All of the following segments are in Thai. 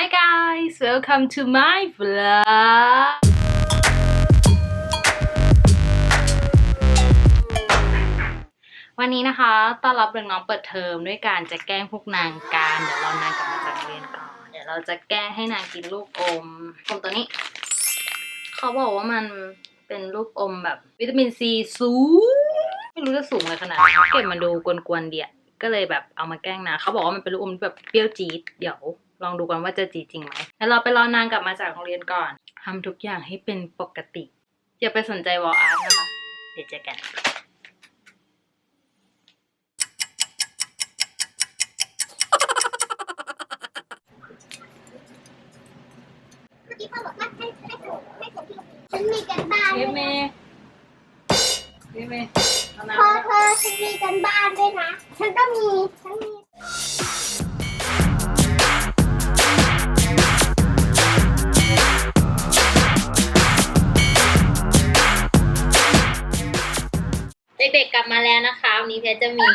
Hi guys welcome to my vlog วันนี้นะคะต้อนรับเด็กน้องเปิดเทอมด้วยการจะแกล้งพวกนางการเดี๋ยวเรานางกลับมาจากเรียนก่อน เดี๋ยวเราจะแกล้งให้นางกินลูกอมอมตัวนี้ เขาบอกว่ามันเป็นลูกอมแบบวิตามินซีสูง ไม่รู้จะสูงอะไรขนาดไหนเก็บมาดูกวนๆเดียก็เลยแบบเอามาแกล้งนะ เขาบอกว่ามันเป็นลูกอมแบบเปรี้ยวจี๊ด เดี๋ยว ลองดูกันว่าจะจี๊ดจริงไหมแล้วเราไปรอนางกลับมาจากโรงเรียนก่อนทำทุกอย่างให้เป็นปกติ อย่าไปสนใจวอลอาร์ตนะคะ เดี๋ยวเจอกันเมื่อกี้พ่อบอกว่าให้ให้ถูกให้ถูกที่ฉันมีกันบ้านเอด้วยเมนะเอเมเอาน้พอเธอฉันมีกันบ้านด้วยนะ ฉันก็มี ฉันมี เด็กๆกลับมาแล้วนะคะ วันนี้เพชรจะมี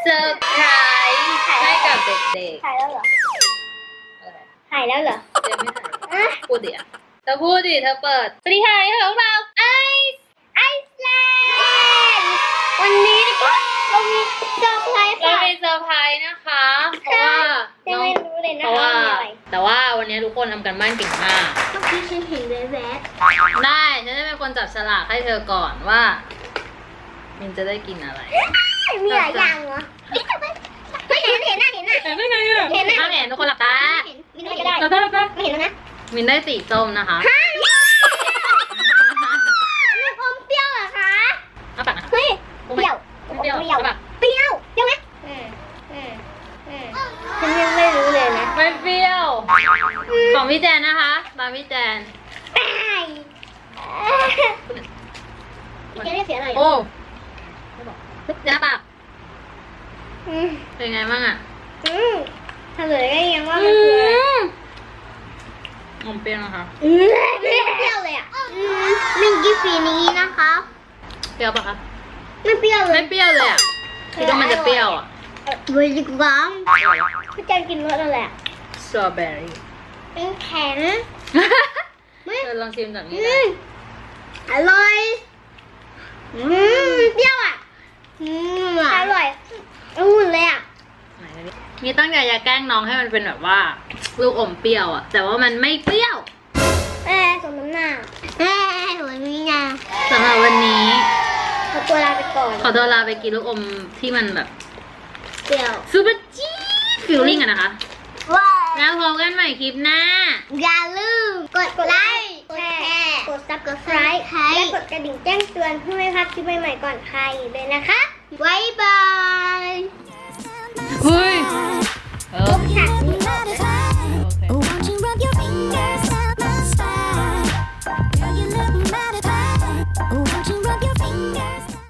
เซอร์ไพรส์ให้กับเด็กถ่ายแล้วเหรอๆอะไรถ่ายแล้วเหรอเดี๋ยวไม่ถ่ายอะพูดดิอะเธอพูดดิเธอเปิดสวัสดีค่ะนี่ของเราไอซ์ไอซ์แลนด์วันนี้นะคะเรามีเซอร์ไพรส์เราค่ะมีเซอร์ไพรส์นะคะ เพราะว่ายังน้องไม่รู้เลยเพนะราะว่าว่ามีอะไรแต่ว่าวันนี้ทุกคนทำกันบ้านเก่งมาก เมื่อกี้ฉันเห็นเลยแวบได้ฉันจะเป็นคนจับฉลากให้เธอก่อนว่า มินจะได้กินอะไรมีหลายอย่างเหรอเฮ้ยเห็นเห็นหน้าเห็นหน้าเห็นได้ไงอะเห็นไหมถ้าเห็นทุกคนหลับตาเห็นมีหน้าก็ได้หลับตาหลับตาไม่เห็นแล้วนะมินได้สีส้มนะคะฮะมีอมเปรี้ยวเหรอคะเอาปากนะคะเฮ้ยเปรี้ยวไม่เปรี้ยวเปรี้ยวเอาปากเปรี้ยวเปรี้ยวไหมอืมอืมอืมฉันยังไม่รู้เลยนะไม่เปรี้ยวของพี่แจนนะคะตามพี่แจนตายจะได้เสียอะไรโอ้ไม่บอกห น้าปากอืมเป็นไงบ้างอะอืมเฉลยได้ยังว่ามันคืออะไรนมเปรี้ยวนะคะอืมเปรี้ยวเลยอะอืมมินกี้ฟีนี้นะคะเปรี้ยวปะคะไม่เปรี้ยวเลไม่ยเปรี้ยวเลยอะคิดว่ามันจะเปรี้ยวอะเวลิกรัมพี่แจนกินรสอะไรอะสตรอเบอรี่ เป็นแข็งเธอลองชิมจากนี้อืได้มอร่อย อืมเปรี้ยวอะ อืมอร่อยองุ่นเลยอะ ไหนดิ มีตั้งใจจะแกล้งน้องให้มันเป็นแบบว่าลูกอมเปรี้ยวอะแต่ว่ามันไม่เปรี้ยวแม่สมน้ำหน้าแม่หนูมีงานสำหรับวันนี้ ขอตัวลาไปก่อนขอตัวลาไปกินลูกอมที่มันแบบเปรี้ยวซูเปอร์จี๊ดฟิลลิ่งอะนะคะว้าแล้วพบกันใหม่คลิปหน้า อย่าลืมกดไลค์กดแชร์กด subscribe และกดกระดิ่งแจ้งเตือนเพื่อไม่พลาดคลิปใหม่ๆก่อนใครเลยนะคะ บ๊ายบาย